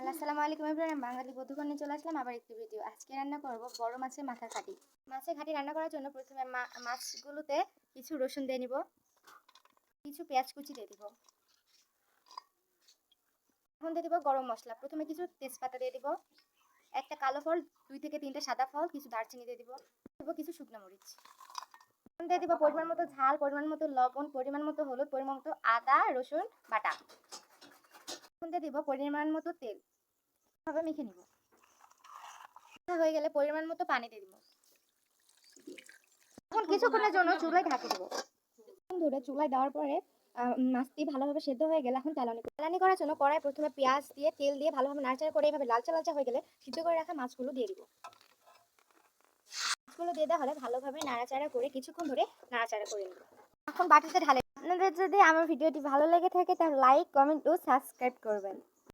Hello আসসালামু আলাইকুম everyone বাঙালি বধুকর নিয়ে চলে আসলাম আবার একটি ভিডিও আজকে রান্না করব বড় মাছের মাথার কাটি মাছের ঘাটি রান্না করার জন্য প্রথমে মাছগুলোতে কিছু রসুন দিয়ে নিব, কিছু পেঁয়াজ কুচি দিয়ে দিব। এখন দিয়ে দিব গরম মশলা। প্রথমে কিছু তেজপাতা দিয়ে দিব, একটা কালো ফল, দুই থেকে তিনটা সাদা ফল, কিছু দারচিনি দিয়ে দিব দিব কিছু শুকনো মরিচ। দিয়ে দিব পরিমাণ মতো ঝাল, পরিমাণ মতো লবণ, পরিমাণ মতো হলুদ, পরিমাণ মতো আদা, রসুন, বাটা। দিয়ে দিব পরিমাণ মতো তেল। ভাবে মেখে নিব। হয়ে গেলে পরিমাণ মতো পানি দিয়ে দিব। এখন কিছুক্ষণের জন্য চুলায় ঢাকে দিব। ধরে চুলায় দেওয়ার পরে মাছটি ভালোভাবে সেদ্ধ হয়ে গেলে এখন তেলানি। তেলানি করার জন্য কড়াই প্রথমে পেঁয়াজ দিয়ে তেল দিয়ে ভালোভাবে নাড়াচাড়া করে এইভাবে লালচা লালচা হয়ে গেলে সিদ্ধ করে রাখা মাছগুলো দিয়ে দিব। মাছগুলো দিয়ে দেওয়া হলে ভালোভাবে নাড়াচাড়া করে কিছুক্ষণ ধরে নাড়াচাড়া করে নেব। এখন বাটিতে ঢালে আপনাদের যদি আমার ভিডিওটি ভালো লেগে থাকে তাহলে লাইক কমেন্ট ও সাবস্ক্রাইব করবেন।